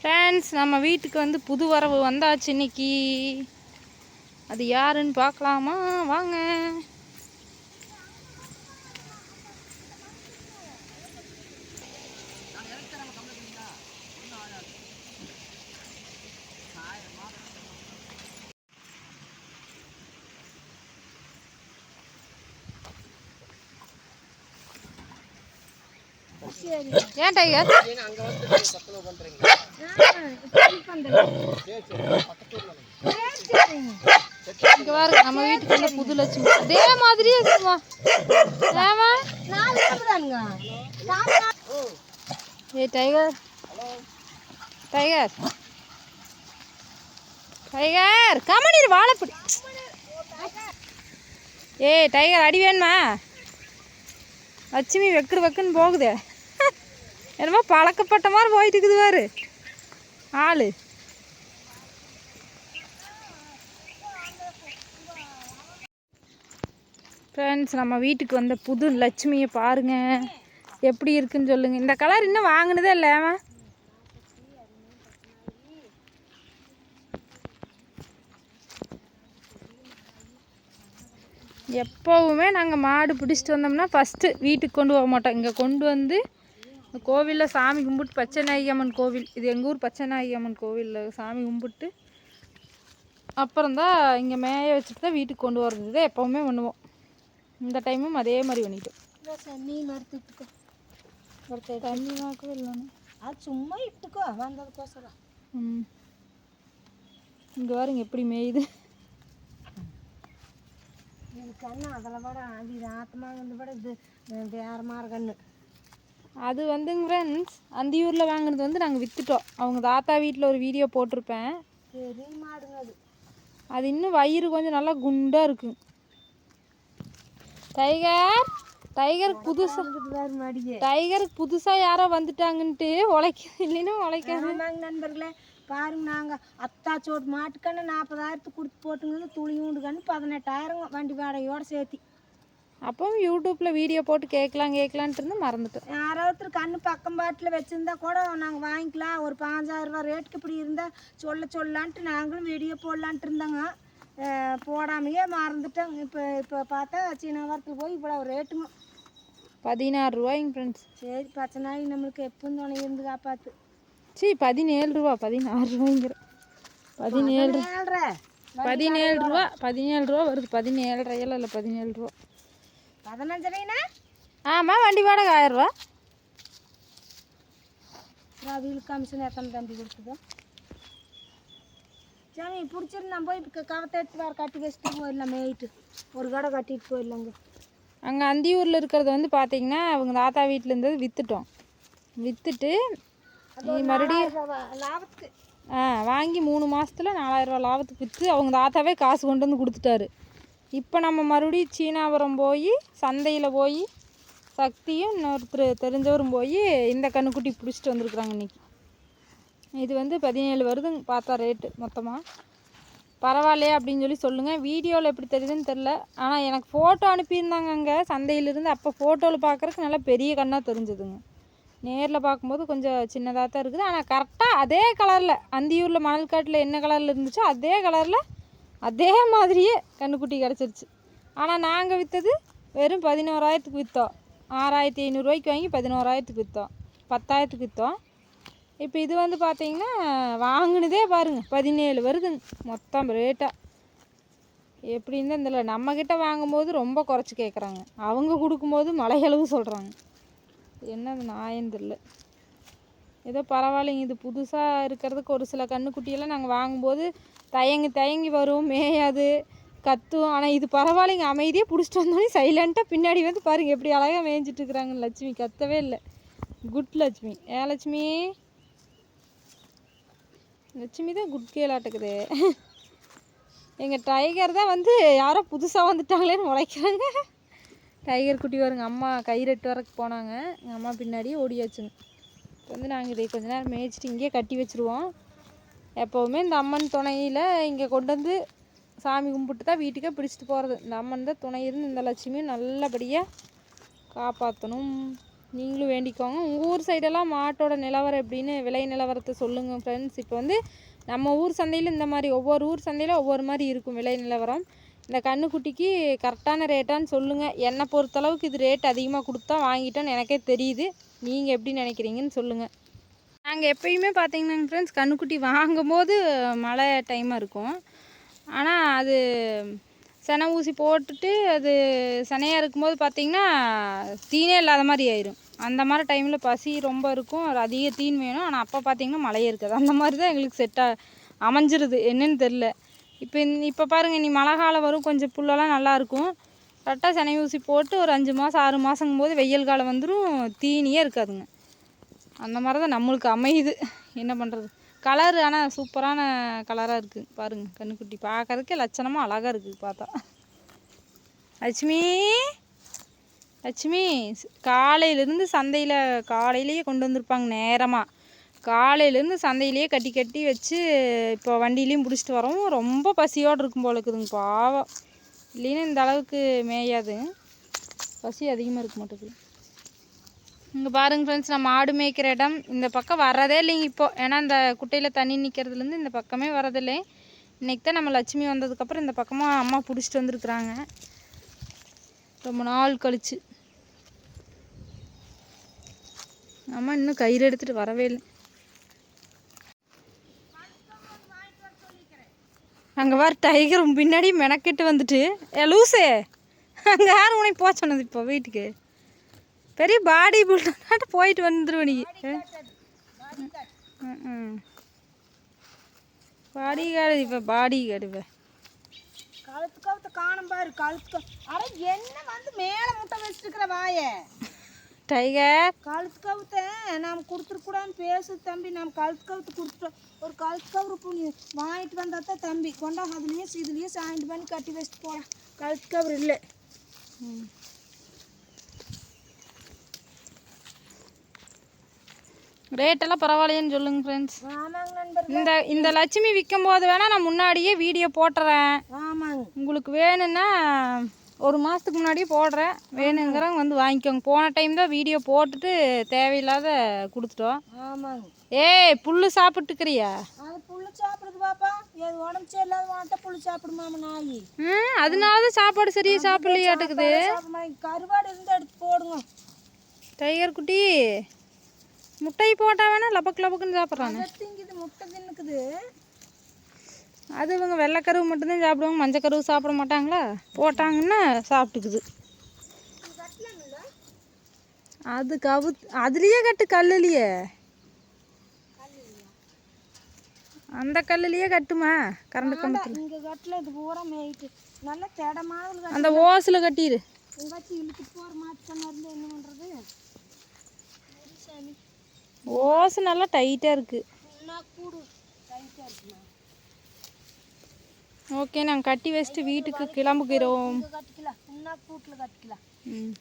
Friends நம்ம வீட்டுக்கு வந்து புது வரவு வந்தாச்சு இன்னைக்கு. அது யாருன்னு பார்க்கலாமா? வாங்க. ஏன்? டைகர் இங்க பாருங்க நம்ம வீட்டுக்குள்ள புது லட்சுமி. அதே மாதிரியே இருக்குமா? ஏமா? ஏ டைகர் டைகர் டைகர் கமனீர் வாழைப்படி ஏய் டைகர் அடி வேணுமா? லட்சுமி வெக்கு வெக்குன்னு போகுதே. என்னமோ பழக்கப்பட்ட மாதிரி போயிட்டு இருக்குது பாரு. ஆளு. ஃப்ரெண்ட்ஸ் நம்ம வீட்டுக்கு வந்த புது லட்சுமியை பாருங்க. எப்படி இருக்குன்னு சொல்லுங்க. இந்த கலர் இன்னும் வாங்கினதே இல்லை எப்போவுமே நாங்கள் மாடு பிடிச்சிட்டு வந்தோம்னா ஃபஸ்ட்டு வீட்டுக்கு கொண்டு போக மாட்டோம். இங்கே கொண்டு வந்து இந்த கோவிலில் சாமி கும்பிட்டு பச்சைநாயகி அம்மன் கோவில். இது எங்கள் ஊர் பச்சைநாயகி அம்மன் கோவிலில் சாமி கும்பிட்டு அப்புறம்தான் இங்கே மேய வச்சுட்டு தான் வீட்டுக்கு கொண்டு வரது எப்போவுமே பண்ணுவோம். இந்த டைமும் அதே மாதிரி பண்ணிட்டோம். மீன் வறுத்து தண்ணி வாக்கவே இல்லைன்னு அது சும்மா இட்டுக்கோ. வந்ததுக்கோசரம் ம். இங்கே பாருங்க எப்படி மேயுது. இது கண்ணு அதில் விட அது இது ஆத்தமாக விட இது வேற கண்ணு. அது வந்துங்க ஃப்ரெண்ட்ஸ் அந்தியூரில் வாங்கினது வந்து நாங்கள் விற்றுட்டோம் அவங்க தாத்தா வீட்டில் ஒரு வீடியோ போட்டிருப்பேன். பெரிய மாடுங்க அது அது இன்னும் வயிறு கொஞ்சம் நல்லா குண்டாக இருக்கு. டைகர் வேறு மாடியே டைகருக்கு புதுசாக யாரோ வந்துட்டாங்கன்ட்டு உழைக்க இல்லைன்னா உழைக்காது. நண்பர்களே பாருங்க நாங்கள் அத்தாச்சோட்டு மாட்டுக்கண்ணு நாற்பதாயிரத்துக்கு கொடுத்து போட்டுங்க துளி உண்டு கண்ணு பதினெட்டாயிரம் வண்டி வாடகையோட சேர்த்தி. அப்பவும் யூடியூப்பில் வீடியோ போட்டு கேட்கலாம் கேட்கலான்ட்டு இருந்து மறந்துட்டேன். யாராவது கண்ணு பக்கம் பாட்டில் வச்சுருந்தா கூட நாங்கள் வாங்கிக்கலாம். ஒரு பாஞ்சாயிரம் ரூபா ரேட்டுக்கு இப்படி இருந்தால் சொல்ல சொல்லலான்ட்டு நாங்களும் வீடியோ போடலான்ட்டு இருந்தாங்க. போடாமையே மறந்துட்டோம். இப்போ இப்போ பார்த்தா சீனா வாரத்தில் போய் இவ்வளோ ரேட்டுங்க பதினாறு ரூபாய்ங்க ஃப்ரெண்ட்ஸ் சரி பச்சை நாய் நம்மளுக்கு எப்பவும் துணை இருந்து காப்பாற்று சீ பதினேழு ரூபா பதினாறு ரூபாய்ங்கிற. பதினேழு பதினேழு ரூபா பதினேழு ரூபா வருது. பதினேழரை இல்லை பதினேழு ரூபா. பதினஞ்சரைனா? ஆமாம் வண்டி வாடகை ரூபா வீல் கமிஷன் எத்தனை தம்பி கொடுத்ததோ. சரி பிடிச்சிருந்து நான் போய் இப்போ கவத்தை எடுத்து வேறு கட்டி வச்சுட்டு போயிடலாம் மேயிட்டு ஒரு கடை கட்டிட்டு போயிடலாங்க. அங்கே அந்தியூரில் இருக்கிறது வந்து பார்த்தீங்கன்னா அவங்க தாத்தா வீட்டில் இருந்தது விற்றுட்டோம் விற்றுட்டு மறுபடியும் லாபத்துக்கு. ஆ வாங்கி மூணு மாதத்தில் நாலாயிரரூவா லாபத்துக்கு விற்று அவங்க தாத்தாவே காசு கொண்டு வந்து கொடுத்துட்டாரு. இப்போ நம்ம மறுபடியும் சீனாபுரம் போய் சந்தையில் போய் சக்தியும் இன்னொருத்தர் தெரிஞ்சவரும் போய் இந்த கண்ணுக்குட்டி பிடிச்சிட்டு வந்திருக்குறாங்க இன்றைக்கி இது வந்து பதினேழு வருதுங்க பார்த்தா ரேட்டு மொத்தமாக பரவாயில்லையா அப்படின்னு சொல்லி சொல்லுங்கள் வீடியோவில் எப்படி தெரியுதுன்னு தெரில ஆனால் எனக்கு ஃபோட்டோ அனுப்பியிருந்தாங்க அங்கே சந்தையிலிருந்து. அப்போ ஃபோட்டோவில் பார்க்குறதுக்கு நல்லா பெரிய கண்ணாக தெரிஞ்சுதுங்க. நேரில் பார்க்கும்போது கொஞ்சம் சின்னதாக தான் இருக்குது. ஆனால் கரெக்டாக அதே கலரில் அந்தியூரில் மணல்காட்டில் என்ன கலரில் இருந்துச்சோ அதே கலரில் அதே மாதிரியே கண்ணுக்குட்டி கிடச்சிருச்சு. ஆனால் நாங்கள் விற்றது வெறும் பதினோராயிரத்துக்கு விற்றோம் ஆறாயிரத்தி ஐநூறுரூவாய்க்கு வாங்கி பதினோராயிரத்துக்கு விற்றோம் பத்தாயிரத்துக்கு விற்றோம் இப்போ இது வந்து பார்த்தீங்கன்னா வாங்கினதே பாருங்கள் பதினேழு வருதுங்க மொத்தம் ரேட்டாக எப்படின்னு தான் இந்த நம்மக்கிட்ட வாங்கும்போது ரொம்ப குறைச்சி கேட்குறாங்க அவங்க கொடுக்கும்போது மலையளவு சொல்கிறாங்க என்னது நாயந்தில்லை ஏதோ பரவாயில்லைங்க. இது புதுசாக இருக்கிறதுக்கு ஒரு சில கண்ணுக்குட்டியெல்லாம் நாங்கள் வாங்கும்போது தயங்கி தயங்கி வரும். மேயாது கத்தும். ஆனால் இது பரவாயில்லைங்க. அமைதியாக பிடிச்சிட்டு வந்தோடனே சைலண்ட்டாக பின்னாடி வந்து பாருங்கள் எப்படி அழகாக மேய்ஞ்சிட்டு இருக்கிறாங்க லட்சுமி. கத்தவே இல்லை. குட் லட்சுமி. ஏ லட்சுமி? லட்சுமி தான் குட் கேளாட்டுக்குது எங்கள் டைகர் தான் வந்து யாரோ புதுசாக வந்துட்டாங்களேன்னு உழைக்கிறாங்க டைகர் குட்டி வருங்க அம்மா கயிறெட்டு வரக்கு போனாங்க. எங்கள் அம்மா பின்னாடியே ஓடியாச்சுங்க. வந்து நாங்கள் இதை கொஞ்ச நேரம் மேய்ச்சிட்டு இங்கேயே கட்டி வச்சுருவோம். எப்போவுமே இந்த அம்மன் துணையில் இங்கே கொண்டு வந்து சாமி கும்பிட்டு தான் வீட்டுக்கே பிடிச்சிட்டு போகிறது இந்த அம்மன் தான் துணை இருந்து இந்த லட்சுமியும் நல்லபடியாக காப்பாற்றணும் நீங்களும் வேண்டிக்கோங்க. உங்கள் ஊர் சைடெல்லாம் மாட்டோட நிலவரம் எப்படின்னு விலை நிலவரத்தை சொல்லுங்கள் ஃப்ரெண்ட்ஸ் இப்போ வந்து நம்ம ஊர் சந்தையில் இந்த மாதிரி ஒவ்வொரு ஊர் சந்தையில் ஒவ்வொரு மாதிரி இருக்கும் விலை நிலவரம். இந்த கண்ணுக்குட்டிக்கு கரெக்டான ரேட்டான்னு சொல்லுங்கள் என்னை பொறுத்தளவுக்கு இது ரேட் அதிகமாக கொடுத்தா வாங்கிட்டோன்னு எனக்கே தெரியுது. நீங்கள் எப்படி நினைக்கிறீங்கன்னு சொல்லுங்கள் நாங்கள் எப்பயுமே பார்த்தீங்கன்னா ஃப்ரெண்ட்ஸ் கண்ணுக்குட்டி வாங்கும்போது மழை டைமாக இருக்கும். ஆனால் அது செனை ஊசி போட்டுட்டு அது செனையாக இருக்கும்போது பார்த்திங்கன்னா தீனே இல்லாத மாதிரி ஆயிரும். அந்த மாதிரி டைமில் பசி ரொம்ப இருக்கும். ஒரு அதிக தீன் வேணும். ஆனால் அப்போ பார்த்தீங்கன்னா மழையே இருக்காது. அந்த மாதிரி தான் எங்களுக்கு செட்டாக அமைஞ்சிருது. என்னன்னு தெரில இப்போ இப்போ பாருங்கள் இனி மழை காலம் வரும். கொஞ்சம் புல்லெல்லாம் நல்லாயிருக்கும் கரெக்டாக சினை ஊசி போட்டு ஒரு அஞ்சு மாதம் ஆறு மாதங்கும் போது வெயில் காலம் வந்துடும் தீனியே இருக்காதுங்க. அந்த மாதிரி தான் நம்மளுக்கு அமையுது. என்ன பண்ணுறது கலர் ஆனால் சூப்பரான கலராக இருக்குது பாருங்கள் கண்ணுக்குட்டி. பார்க்குறதுக்கே லட்சணமாக அழகாக இருக்குது பார்த்தா. லட்சுமி! லட்சுமி! காலையிலேருந்து சந்தையில் காலையிலேயே கொண்டு வந்திருப்பாங்க நேரமாக காலையிலேருந்து சந்தையிலேயே கட்டி கட்டி வச்சு இப்போ வண்டியிலையும் பிடிச்சிட்டு வரவும் ரொம்ப பசியோடு இருக்கும் போல இருக்குதுங்க பாவம். இல்லைன்னா இந்த அளவுக்கு மேயாது. பசி அதிகமாக இருக்க மாட்டேங்குது இங்கே பாருங்கள் ஃப்ரெண்ட்ஸ் நம்ம ஆடு மேய்க்கிற இடம் இந்த பக்கம் வர்றதே இல்லைங்க இப்போது ஏன்னா இந்த குட்டையில் தண்ணி நிற்கிறதுலேருந்து இந்த பக்கமே வரதில்லை இன்றைக்கி தான் நம்ம லட்சுமி வந்ததுக்கப்புறம் இந்த பக்கமாக அம்மா பிடிச்சிட்டு வந்திருக்குறாங்க. ரொம்ப நாள் கழிச்சு. அம்மா இன்னும் கயிறு எடுத்துகிட்டு வரவே இல்லை. அங்கே வர டைகர் பின்னாடி மெனக்கிட்டு வந்துட்டு ஏ லூசே அங்கே யார் உனக்கு போக சொன்னது இப்போ வீட்டுக்கு? பெரிய பாடி பில்டர்னாட்டு போயிட்டு வந்துடுவ நீ. பாடி கார்டு இப்போ பாடி கார்டு இப்போ கழுத்து கவுத்த காணும் பாரு கழுத்து அட என்ன வந்து மேலே முட்டை வச்சுட்டு இருக்கிற வாயை? டைகர் கழுத்து கவுத்த நாம் கொடுத்துருக்கூடாதுன்னு பேசு தம்பி. நாம் கழுத்து கவுத்து கொடுத்துட்டோம். ஒரு கழுத்து கவுரு புண்ணி வாங்கிட்டு வந்தா தான் தம்பி. கொண்டா அதுலேயே இதுலேயே சாய்ந்து பண்ணி கட்டி வச்சுட்டு போகலாம் கழுத்து கவுரு இல்லை. ரேட்டெல்லாம் பரவாயில்லையேன்னு சொல்லுங்க ஃப்ரெண்ட்ஸ் ஆமாங்க நண்பர் இந்த இந்த லட்சுமி விற்கும் போது வேணால் நான் முன்னாடியே வீடியோ போட்டுறேன். ஆமாங்க. உங்களுக்கு வேணும்னா ஒரு மாதத்துக்கு முன்னாடியே போடுறேன். வேணுங்கிறவங்க வந்து வாங்கிக்கோங்க. போன டைம் தான் வீடியோ போட்டுட்டு தேவையில்லாத கொடுத்துட்டோம். ஆமாங்க. ஏய் புல்லு சாப்பிட்டுக்கிறியா? அது புல்லு சாப்பிடுது பாப்பா. எது உடம்பு சரியில்லாத வாட்ட புல்லு சாப்பிடுமாம நாய். ம் அதனால தான் சாப்பாடு சரியாக சாப்பிடலையாட்டுக்குது. கருவாடு இருந்து எடுத்து போடுங்க. டைகர் குட்டி முட்டை போட்டால் வேணா லபக்கு லபக்குன்னு சாப்பிட்றானே. திங்குது முட்டை தின்னுக்குது. அது இவங்க வெள்ளைக்கருவு மட்டும்தான் சாப்பிடுவாங்க மஞ்சக்கருவு சாப்பிட மாட்டாங்களா? போட்டாங்கன்னா சாப்பிட்டுக்குது. அது கவு அதுலேயே கட்டு கல்லுலையே. அந்த கல்லுலையே கட்டுமா? கரண்ட் கம்பத்தில். இங்க கட்டில் இது பூரா மேயிட்டு. நல்லா தேட மாதிரி அந்த ஓசில் கட்டிடு எங்காச்சும் இழுத்துட்டு போகிற என்ன பண்ணுறது ஓசு நல்லா டைட்டாக இருக்குது கூடு. டைட்டாக இருக்குமா? ஓகே நாங்கள் கட்டி வச்சுட்டு வீட்டுக்கு கிளம்புகிறோம். கட்டிக்கலாம் கூட்டில் கட்டிக்கலாம் ம்.